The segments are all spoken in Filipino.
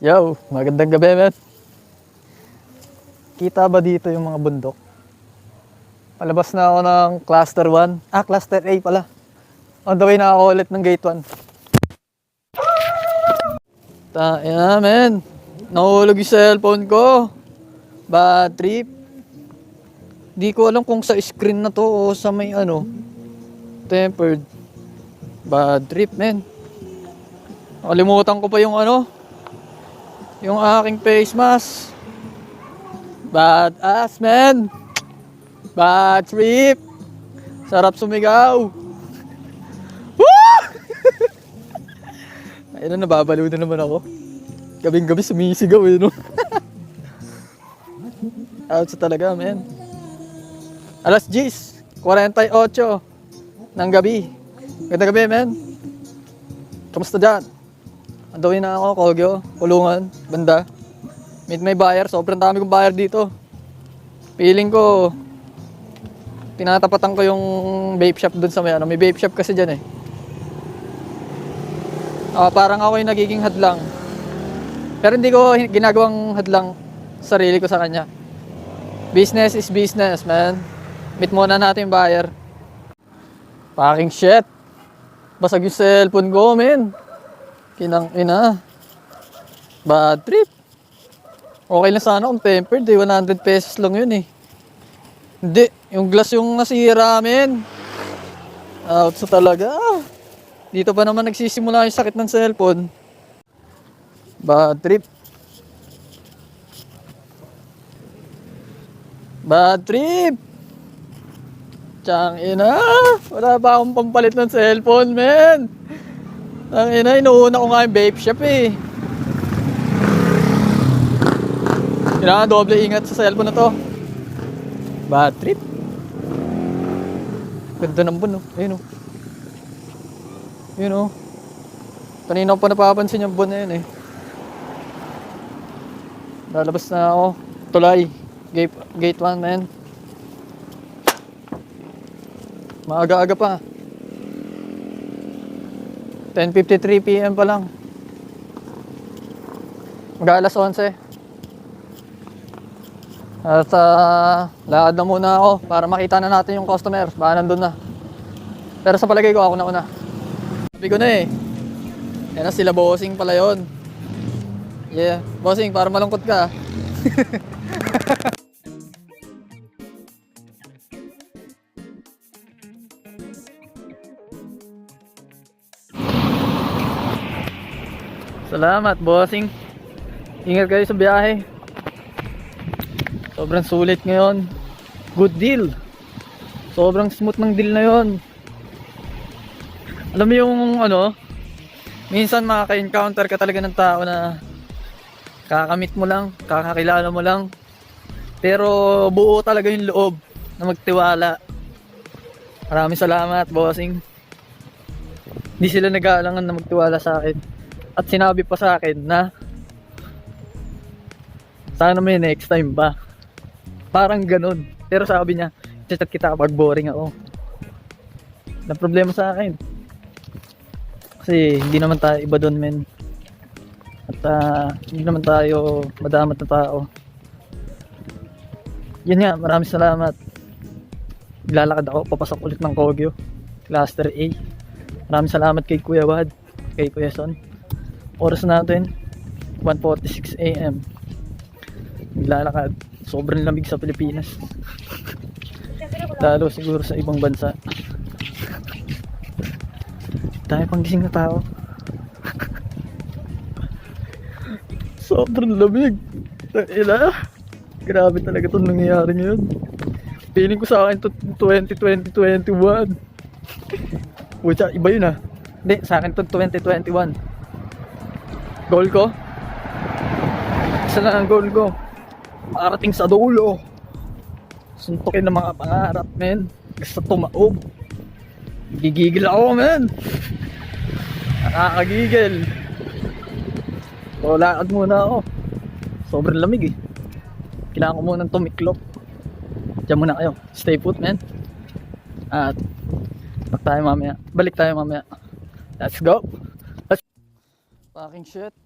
Yo, magandang gabi, men. Kita ba dito yung mga bundok? Palabas na ako ng cluster 1. Ah, cluster A pala. On the way na ako ulit ng gate 1. Tayo men. Nahulog yung cellphone ko. Bad trip. Di ko alam kung sa screen na to o sa may ano. Tempered. Bad trip, men. Nakalimutan ko pa yung ano. Yung aking face mask. Bad ass, man. Bad trip. Sarap sumigaw. Woo! Ayun na, nababaliw na naman ako. Gabing gabi sumisigaw eh, no? Outs talaga, man. Alas 10, 48 ng gabi. Ganda gabi, man. Kamusta dyan? Andawin na ako, Kogyo, Kulungan, Banda. Meet my buyer, sobrang dami kong buyer dito. Feeling ko, tinatapatan ko yung vape shop dun sa may ano. May vape shop kasi dyan eh. Ah, parang ako yung nagiging hadlang. Pero hindi ko ginagawang hadlang sarili ko sa kanya. Business is business, man. Meet muna natin buyer. Fucking shit. Basag yung cellphone ko, man. Kinang ina. Bad trip. Okay lang sana kung tempered eh. 100 pesos lang yun eh. Hindi. Yung glass yung nasira, men. Out sa talaga. Dito pa naman nagsisimula yung sakit ng cellphone. Bad trip. Bad trip. Tiyang ina. Wala ba akong pampalit ng cellphone, men? Ang ina, inuuna ko nga yung vape shop eh. Kailangan doble ingat sa cellphone na to. Bad trip. Ganda ng buwan, oh. Ayun, oh. Ayun, oh. Kanina ko pa napapansin yung buwan na yun, eh. Lalabas na ako. Tulay. Gate, gate 1, man. Maaga-aga pa. 10.53 p.m. pa lang. Mag-alas 11. At uh, lakad na muna ako para makita na natin yung customer. Baka nandun na. Pero sa palagay ko, ako na una. Sabi ko na eh. Yan na sila bossing pala yon. Yeah. Bossing, para malungkot ka. Salamat, bossing. Ingat kayo sa biyahe. Sobrang sulit ngayon. Good deal. Sobrang smooth ng deal na yon. Alam mo yung ano, minsan makaka-encounter ka talaga ng tao na kakamit mo lang, kakakilala mo lang. Pero buo talaga yung loob na magtiwala. Maraming salamat, bossing. Hindi sila nag-aalangan na magtiwala sa akin. At sinabi pa sa akin na sana may next time ba. Parang ganun. Pero sabi niya, chat kita pag boring ako. Na problema sa akin. Kasi hindi naman tayo iba doon men. At ah, hindi naman tayo madamat na tao. Yun nga, maraming salamat. Lalakad ako, papasok ulit ng Kogyo. Cluster A. Maraming salamat kay Kuya Wad, kay Kuya Son. Oras natin, 1.46 a.m. Naglalakad. Sobrang lamig sa Pilipinas. Lalo siguro sa ibang bansa. Dahil pang gising na tao. Sobrang lamig. Ila. Grabe talaga itong nangyayari ngayon. Feeling ko sa akin to 2020, 2021. Pucha, iba yun ah. Hindi, sa akin to 2021. Goal ko? Isa lang ang goal ko. Makarating sa dulo. Suntukin ng mga pangarap, men. Gusto tumaob. Gigigil ako, men. Nakakagigil. So, lakad muna ako. Sobrang lamig eh. Kailangan ko muna tumiklop. Diyan muna kayo. Stay put, men. At, balik tayo mamaya. Balik tayo mamaya. Let's go. Fucking shit.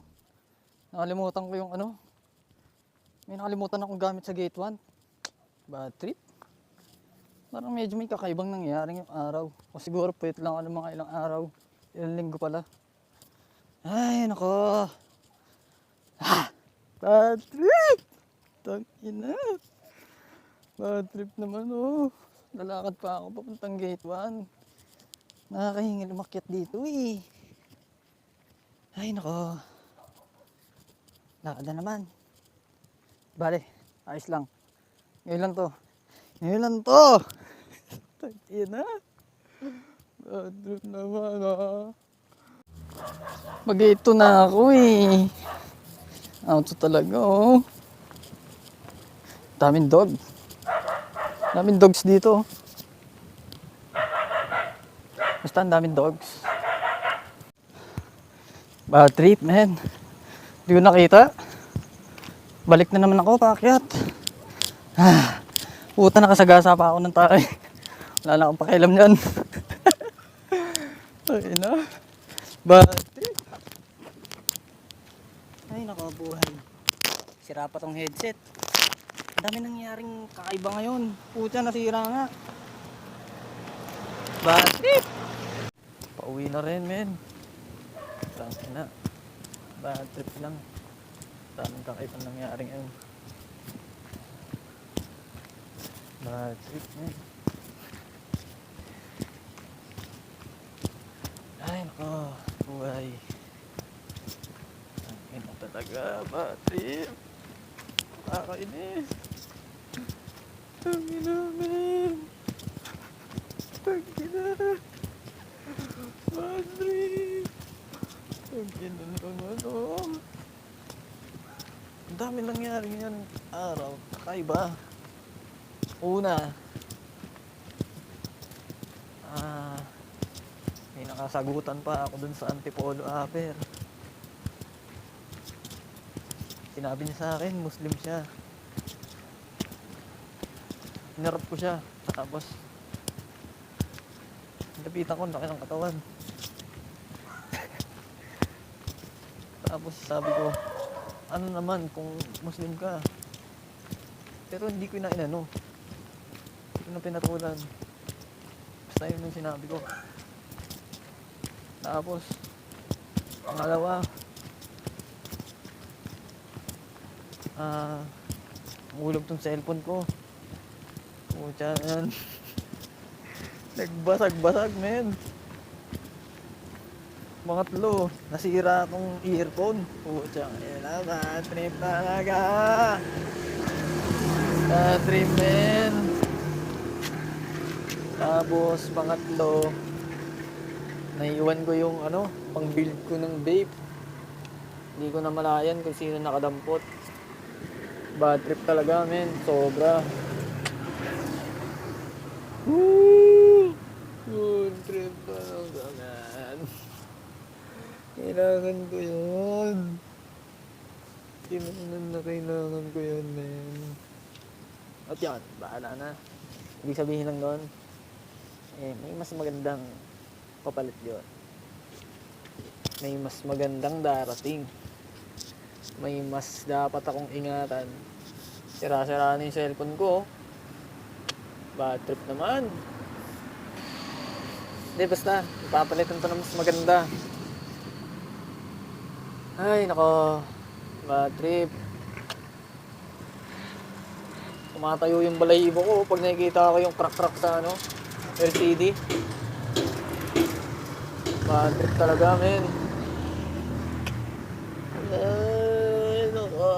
Nakalimutan ko yung ano. May nakalimutan akong gamit sa gate 1. Bad trip. Parang medyo may kakaibang nangyayari yung araw. O siguro pwede lang ano mga ilang araw. Ilang linggo pala. Ay, nako. Ah! Bad trip! Tangina. Bad trip naman oh. Lalakad pa ako papuntang gate 1. Nakakahingil umakyat dito eh. Ay, nako. Lakad na naman. Bale, ayos lang. Ngayon lang to. Ngayon lang to. Tangina. Bad trip naman ah. Mag-ito na ako eh. Auto talaga oh. Daming dog. Daming dogs dito. Basta ang daming dogs. Bad trip, man. Hindi ko nakita. Balik na naman ako, paakyat. Ah, puta nakasagasa pa ako ng tayo. Wala na akong pakialam niyan. Ay na. Bad trip. Ay, nako, buhay. Sira pa tong headset. Ang dami nangyaring kakaiba ngayon. Puta, nasira nga. Bad trip. Pauwi na rin, men. Tangin na. Bad trip lang. Daming kakaiba nangyari ngayon. Bad trip, men. Ay, nako. Buhay. Tangin na talaga. Bad trip. Nakakainis. Tangin na, men. Tangin na. Bad trip. Tangin na naman, oh. Ang dami nangyari ngayon araw. Kakaiba. Una, ah, may nakasagutan pa ako dun sa Antipolo Aper. Sinabi niya sa akin, Muslim siya. Hinarap ko siya. Tapos, napitan ko, laki ng katawan. Tapos sabi ko, ano naman kung Muslim ka? Pero hindi ko na inano. Hindi ko na pinatulan. Basta yun yung sinabi ko. Tapos, pangalawa, ah, mulog tong cellphone ko. Pucha yan. Nagbasag-basag, men. Pangatlo, nasira akong earphone. Pucha, kailangan. Trip talaga. Ah, trip, men. Tapos, pangatlo, naiwan ko yung ano, pang build ko ng vape. Hindi ko na malayan kung sino nakadampot. Bad trip talaga, men. Sobra. Woo! Good trip talaga. Kailangan ko yun. Kailangan na kailangan ko yun, man. At yan, bahala na. Ibig sabihin lang doon, eh, may mas magandang papalit yun. May mas magandang darating. May mas dapat akong ingatan. Sira-sira na yung cellphone ko. Bad trip naman. Hindi, basta. Ipapalitan to ng mas maganda. Ay, nako. Bad trip. Tumatayo yung balahibo ko pag nakikita ko yung crack-crack sa ano, LCD. Bad trip talaga, men. Ay, nako.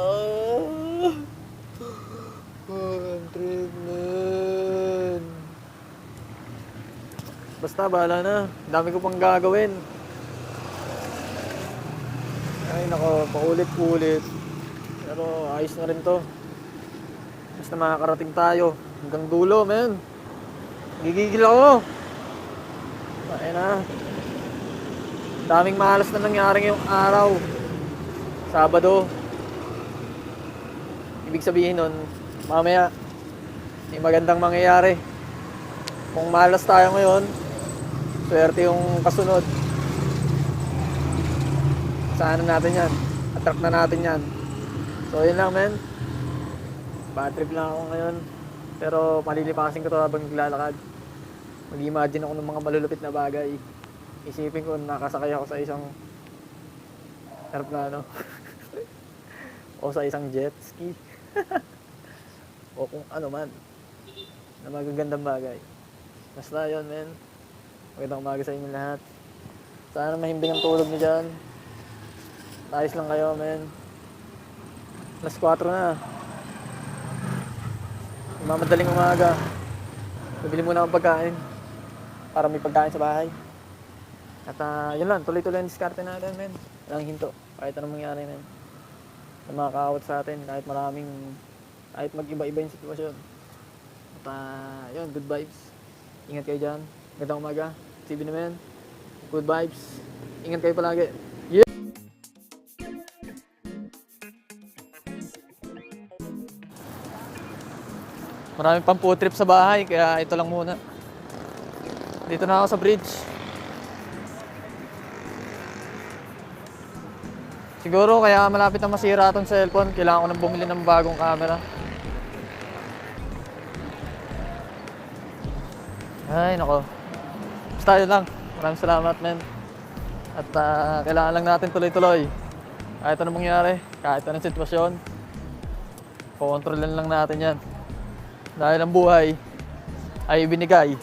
Bad trip, men. Basta, bahala na. Dami ko pang gagawin. Ay, nako, paulit-ulit. Pero ayos na rin to. Basta makakarating tayo. Hanggang dulo, men. Gigigil ako. Ay na. Daming malas na nangyari ngayong araw. Sabado. Ibig sabihin nun, mamaya, may magandang mangyayari. Kung malas tayo ngayon, swerte yung kasunod. Saan natin yan? At truck na natin yan. So yun lang men. Bad trip lang ako ngayon. Pero malilipasin ko to habang naglalakad. Mag-imagine ako ng mga malulupit na bagay. Isipin ko nakasakay ako sa isang aeroplano. o sa isang jet ski. o kung ano man. Na magagandang bagay. Basta yun men. Magandang umaga sa inyo lahat. Sana mahimbing ang tulog niyo dyan. Ayos lang kayo, men. Alas 4 na. Mamadaling umaga. Bibili muna akong pagkain. Para may pagkain sa bahay. At ah, yun lang, tuloy-tuloy ang diskarte natin, men. Walang hinto. Kahit anong mangyari, men. Na makakaawat sa atin, kahit maraming, kahit mag-iba-iba yung sitwasyon. At ah, yun, good vibes. Ingat kayo dyan. Gandang umaga. TV naman. Good vibes. Ingat kayo palagi. Yeah! Maraming pang food trip sa bahay, kaya ito lang muna. Dito na ako sa bridge. Siguro kaya malapit na masira tong cellphone, kailangan ko nang bumili ng bagong camera. Ay, nako. Basta yun lang. Maraming salamat, men. At ah, kailangan lang natin tuloy-tuloy. Kahit anong mangyari, kahit anong sitwasyon, kontrolin lang natin yan. Dahil ang buhay ay binigay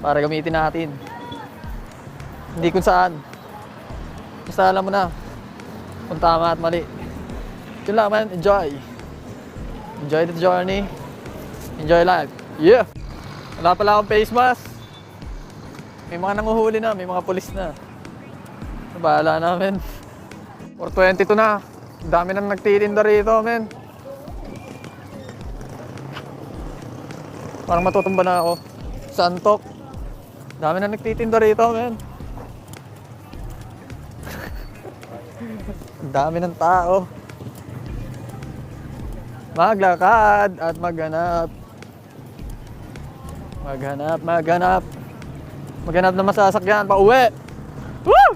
para gamitin natin. Hindi kung saan. Basta alam mo na kung tama at mali. Yun lang, man. Enjoy. Enjoy the journey. Enjoy life. Yeah! Wala pala akong face mask. May mga nanguhuli na, may mga pulis na. Bahala namin. 422 na. Dami nang nagtitinda rito, men. Parang matutumba na ako. Sa antok. Dami na nagtitinda rito, men. Dami ng tao. Maglakad at maghanap. Maghanap, maghanap. Maghanap na masasakyan pa uwi. Woo!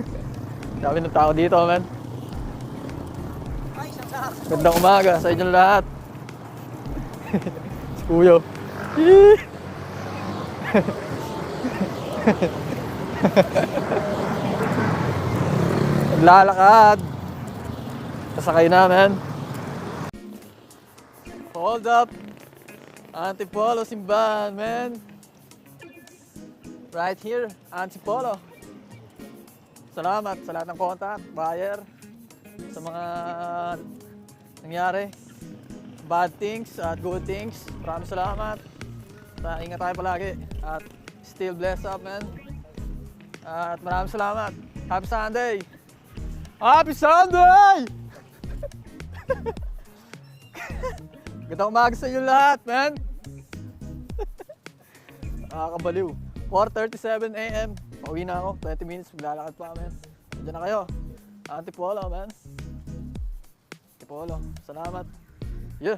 Dami ng tao dito, man. Gandang umaga sa inyo lahat. si Kuyo. Naglalakad. Kasakay namin. Hold up. Antipolo simbahan, man. Right here, Antipolo. Salamat sa lahat ng contact, buyer, sa mga nangyari. Bad things at good things. Maraming salamat. At, ingat tayo palagi. At still bless up, man. At maraming salamat. Happy Sunday! Happy Sunday! Gandang umaga sa inyo lahat, man. Nakakabaliw. 4.37 a.m. Pauwi na ako. 20 minutes. Maglalakad pa, man. Diyan na kayo. Antipolo, man. Antipolo. Salamat. Yeah.